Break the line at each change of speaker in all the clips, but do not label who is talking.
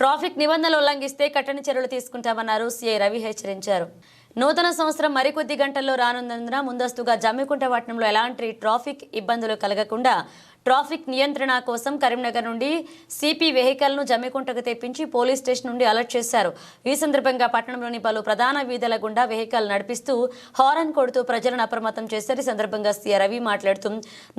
Traffic నిబంధనలు ఉల్లంఘిస్తే కఠిన చర్యలు తీసుకుంటామన్నారు సీఐ రవి హెచ్చరించారు. నూతన సంవత్సరం మరికొద్ది గంటల్లో రానున్నందున ముందస్తుగా జమ్మికుంట పట్టణంలో ఎలాంటి ట్రాఫిక్ ఇబ్బందులు కలగకుండా ట్రాఫిక్ నియంత్రణ కోసం కరీంనగర్ నుండి సిపి వెహికల్ను జమ్మికుంటకు తెప్పించి పోలీస్ స్టేషన్ నుండి అలర్ట్ చేశారు. ఈ సందర్భంగా పట్టణంలోని పలు ప్రధాన వీధుల గుండా వెహికల్ నడిపిస్తూ హారన్ కొడుతూ ప్రజలను అప్రమత్తం చేశారు. ఈ సందర్భంగా సీఆర్ రవి మాట్లాడుతూ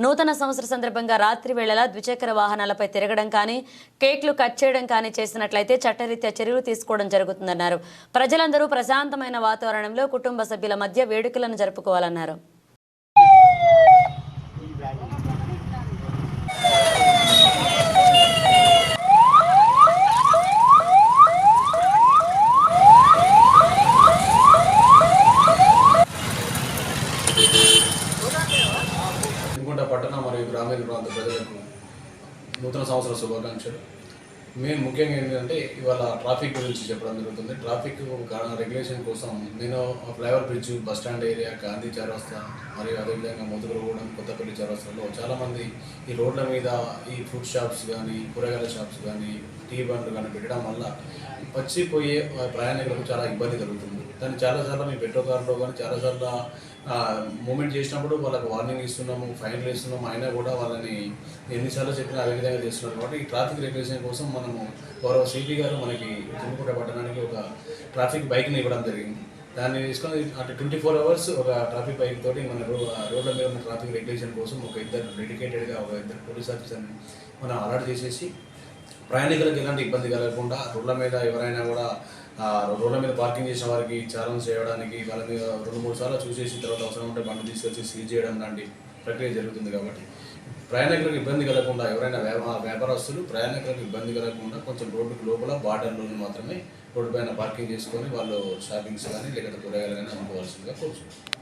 నూతన సంవత్సర సందర్భంగా రాత్రి వేళలా ద్విచక్ర వాహనాలపై తిరగడం కానీ కేక్లు కట్ చేయడం కానీ చేసినట్లయితే చట్టరీత్యా చర్యలు తీసుకోవడం జరుగుతుందన్నారు. ప్రజలందరూ ప్రశాంతమైన వాతావరణంలో కుటుంబ సభ్యుల మధ్య వేడుకలను జరుపుకోవాలన్నారు.
సిద్దిగుంట పట్టణ మరియు గ్రామీణ ప్రాంత ప్రజలకు నూతన సంవత్సర శుభాకాంక్షలు. మెయిన్ ముఖ్యంగా ఏంటంటే ఇవాళ ట్రాఫిక్ గురించి చెప్పడం జరుగుతుంది. ట్రాఫిక్ రెగ్యులేషన్ కోసం నేను flyover bridge bus stand area Gandhi చౌరస్తా మరియు అదేవిధంగా ముదుగులగూడెం కొత్తపల్లి చౌరస్తాలో చాలామంది ఈ రోడ్ల మీద ఈ ఫుడ్ షాప్స్ కానీ కూరగాయల షాప్స్ కానీ టీ బండ్లు కానీ పెట్టడం వల్ల వచ్చిపోయే ప్రయాణికులకు చాలా ఇబ్బంది కలుగుతుంది. దాన్ని చాలాసార్లు మీ పెట్రో కార్లో కానీ చాలాసార్లు మూమెంట్ చేసినప్పుడు వాళ్ళకి వార్నింగ్ ఇస్తున్నాము ఫైన్లు ఇస్తున్నాము అయినా కూడా వాళ్ళని ఎన్నిసార్లు చెప్పినా అదే విధంగా చేస్తున్నారు. కాబట్టి ఈ ట్రాఫిక్ రెగ్యులేషన్ కోసం మనము గౌరవ సిపి గారు మనకి తుమ్ముకుంట పట్టడానికి ఒక ట్రాఫిక్ బైక్ని ఇవ్వడం జరిగింది. దాన్ని తీసుకొని అటు ట్వంటీ ఫోర్ అవర్స్ ఒక ట్రాఫిక్ బైక్ తోటి మన రో రోడ్ల మీద ఉన్న ట్రాఫిక్ రెగ్యులేషన్ కోసం ఒక ఇద్దరు డెడికేటెడ్గా ఒక ఇద్దరు పోలీస్ ఆఫీసర్ని మనం అలర్ట్ చేసేసి ప్రయాణికులకు ఎలాంటి ఇబ్బంది కలగకుండా రోడ్ల మీద ఎవరైనా కూడా రోడ్ల మీద పార్కింగ్ చేసిన వారికి ఛాలెంజ్ చేయడానికి వాళ్ళ మీద రెండు మూడు సార్లు చూసేసిన తర్వాత అవసరం ఉంటే బండి తీసుకొచ్చి సీజ్ చేయడం లాంటి ప్రక్రియ జరుగుతుంది కాబట్టి. ప్రయాణికులకు ఇబ్బంది కలగకుండా ఎవరైనా వ్యాపారస్తులు ప్రయాణికులకు ఇబ్బంది కలగకుండా కొంచెం రోడ్డుకు లోపల బార్డర్లోనే మాత్రమే రోడ్డు పైన పార్కింగ్ చేసుకొని వాళ్ళు షాపింగ్స్ కానీ లేకపోతే కూరగాయలు కానీ అమ్ముకోవాల్సిందిగా కోరుచుకుంటారు